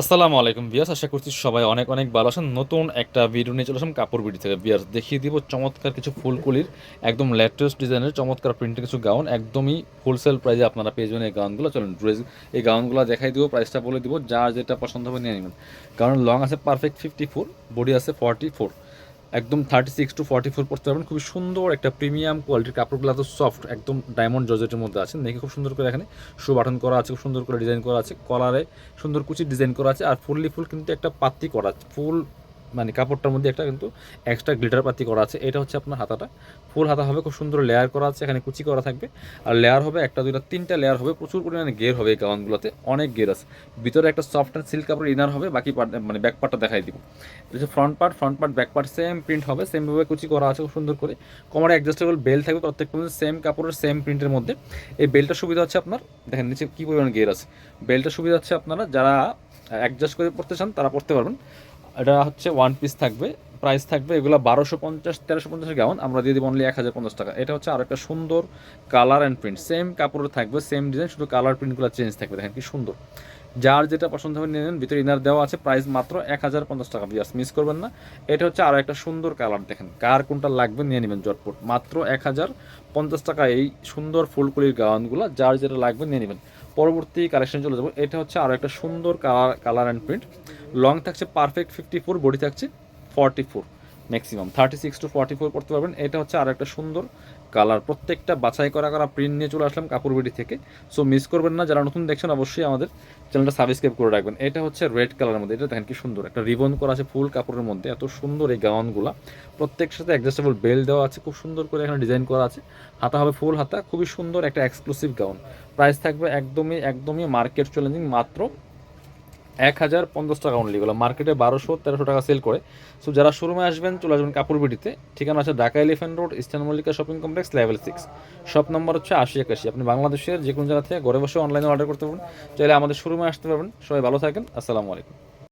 আসসালামু আলাইকুম বিয়াস আশা করছি সবাই অনেক অনেক ভালো আছেন। নতুন একটা ভিডিও নিয়ে চলে আসলাম কাপড় বিডি থেকে। বিয়াস দেখিয়ে দিব চমৎকার কিছু ফুলকুলির, একদম লেটেস্ট ডিজাইনের চমৎকার প্রিন্টের কিছু গাউন একদমই হোলসেল প্রাইসে আপনারা পেয়ে যাবেন এই গাউনগুলো চলুন ড্রেস এই গাউনগুলো দেখাই দিব প্রাইসটা বলে দিব যা যেটা পছন্দ হবে নিয়ে নেবেন। কারণ লং আছে পারফেক্ট ফিফটি ফোর বডি আছে ফর্টি ফোর একদম thirty six to forty four পড়তে পারবেন। খুব সুন্দর একটা প্রিমিয়াম কোয়ালিটির কাপড়গুলো তো সফট একদম ডায়মন্ড জর্জেটের মধ্যে আছে। দেখে খুব সুন্দর করে এখানে শু বাটন করা আছে, খুব সুন্দর করে ডিজাইন করা আছে। কলারে সুন্দর কুচি ডিজাইন করা আছে। আর ফুললি ফুল কিন্তু একটা পাত্তি করা আছে। ফুল মানে কাপড়টার মধ্যে একটা কিন্তু এক্সট্রা গ্লিটার পাতি করা আছে। এটা হচ্ছে আপনার হাতাটা। ফুল হাতা হবে, খুব সুন্দর লেয়ার করা আছে, এখানে কুচি করা থাকবে। আর লেয়ার হবে, একটা, দুইটা, তিনটা লেয়ার হবে, প্রচুর পরিমাণে গের হবে এই গাউনগুলোতে। অনেক গের আছে। ভিতরে একটা সফট অ্যান্ড সিল্ক কাপড় ইনার হবে, বাকি পার্ট মানে ব্যাক পার্টটা দেখাই দিব। এটা front part front part back part same print হবে সেমভাবে কুচি করা আছে, খুব সুন্দর করে। কোমরে অ্যাডজাস্টেবল বেল থাকবে প্রত্যেকটা মধ্যে সেম কাপড়ের সেম প্রিন্টের মধ্যে। এই বেলটার সুবিধা হচ্ছে আপনার, দেখেন নিচে কী পরিমাণ গের আছে। বেলটার সুবিধা হচ্ছে আপনারা, যারা অ্যাডজাস্ট করে পড়তে চান, তারা পড়তে পারবেন। এটা হচ্ছে ওয়ান পিস থাকবে প্রাইস থাকবে, এগুলো বারোশো পঞ্চাশ, তেরোশো পঞ্চাশের গাউন আমরা দিয়ে দিব অনলি এক হাজার পঞ্চাশ টাকা। এটা হচ্ছে আর একটা সুন্দর কালার অ্যান্ড প্রিন্ট সেম কাপড়ে থাকবে সেম ডিজাইন শুধু কালার প্রিন্টগুলো চেঞ্জ থাকবে, দেখেন কি সুন্দর। যার যেটা পছন্দ হবে নিয়ে নেন, ভিতরে ইনার দেওয়া আছে প্রাইস মাত্র এক হাজার পঞ্চাশ টাকা বিয়াস মিস করবেন না। এটা হচ্ছে আরও একটা সুন্দর কালার দেখেন কার কোনটা লাগবে নিয়ে নেবেন জটপট। মাত্র এক হাজার পঞ্চাশ টাকা এই সুন্দর ফুলকুলির গাউনগুলো যার যেটা লাগবে নিয়ে নেবেন। পরবর্তী কালেকশন চলে যাব, এটা হচ্ছে আরও একটা সুন্দর colour colour and print long থাকছে পারফেক্ট ফিফটি ফোর বডি থাকছে forty four maximum thirty six to forty four করতে পারবেন। এটা হচ্ছে আর একটা সুন্দর কালার প্রত্যেকটা বাছাই করা করা প্রিন্ট নিয়ে চলে আসলাম কাপড় বিডি থেকে। সো মিস করবেন না। যারা নতুন দেখছেন, অবশ্যই আমাদের চ্যানেলটা সাবস্ক্রাইব করে রাখবেন। এটা হচ্ছে রেড কালারের মধ্যে। এটা দেখেন কি সুন্দর। একটা রিবন করা আছে ফুল কাপড়ের মধ্যে। এত সুন্দর এই গাউনগুলো। প্রত্যেকের সাথে অ্যাডজাস্টেবল বেল দেওয়া আছে। খুব সুন্দর করে এখানে ডিজাইন করা আছে। হাতা হবে ফুল হাতা। খুবই সুন্দর একটা এক্সক্লুসিভ গাউন প্রাইস থাকবে একদমই একদমই মার্কেট চ্যালেঞ্জিং মাত্র এক হাজার পঞ্চাশ টাকা অনলি এগুলো। মার্কেটে বারোশো, তেরোশো টাকা সেল করে। সো যারা শোরুমে আসবেন, চলে আসবেন কাপড় বিডিতে ঠিকানা আছে Dhaka elephant road eastern Mallika shopping complex level six shop number হচ্ছে আশি একাশি। আপনি বাংলাদেশের যে কোনো জায়গা থেকে ঘরে বসে অনলাইনে অর্ডার করতে পারবেন। চাইলে আমাদের শোরুমে আসতে পারবেন। সবাই ভালো থাকেন। আসসালামু আলাইকুম।